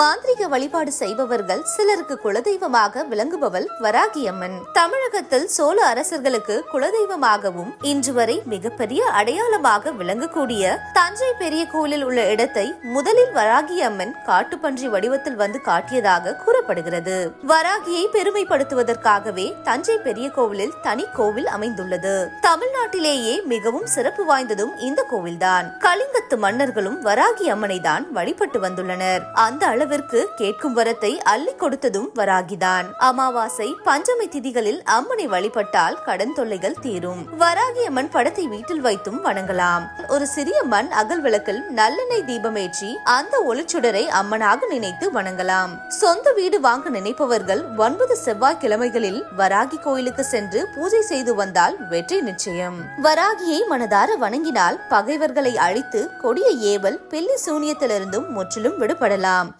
மாந்திரிக வழிபாடு செய்பவர்கள் சிலருக்கு குலதெய்வமாக விளங்குபவள் வராகியம்மன். தமிழகத்தில் சோழ அரசர்களுக்கு குலதெய்வமாகவும் இன்று வரை மிகப்பெரிய அடையாளமாக விளங்கக்கூடிய தஞ்சை பெரிய கோயிலில் உள்ள இடத்தை முதலில் வராகியம்மன் காட்டுப்பன்றி வடிவத்தில் வந்து காட்டியதாக கூறப்படுகிறது. வராகியை பெருமைப்படுத்துவதற்காகவே தஞ்சை பெரிய கோவிலில் தனி கோவில் அமைந்துள்ளது. தமிழ்நாட்டிலேயே மிகவும் சிறப்பு வாய்ந்ததும் இந்த கோவில்தான். கலிங்கத்து மன்னர்களும் வராகி அம்மனை தான் வழிபட்டு வந்துள்ளனர். அந்த அளவு அளவிற்கு கேட்கும் வரத்தை அள்ளி கொடுத்ததும் வராகிதான். அமாவாசை பஞ்சமி திதிகளில் அம்மனை வழிபட்டால் கடன் தொல்லைகள் தீரும். வராகி அம்மன் படத்தை வீட்டில் வைத்தும் வணங்கலாம். ஒரு சிறிய மண் அகல் விளக்கில் நல்லெண்ணெய் தீபமேற்றி அந்த ஒளிச்சுடரை அம்மனாக நினைத்து வணங்கலாம். சொந்த வீடு வாங்க நினைப்பவர்கள் ஒன்பது செவ்வாய் கிழமைகளில் வராகி கோயிலுக்கு சென்று பூஜை செய்து வந்தால் வெற்றி நிச்சயம். வராகியை மனதார வணங்கினால் பகைவர்களை அழித்து கொடிய ஏவல் பில்லி சூனியத்திலிருந்தும் முற்றிலும் விடுபடலாம்.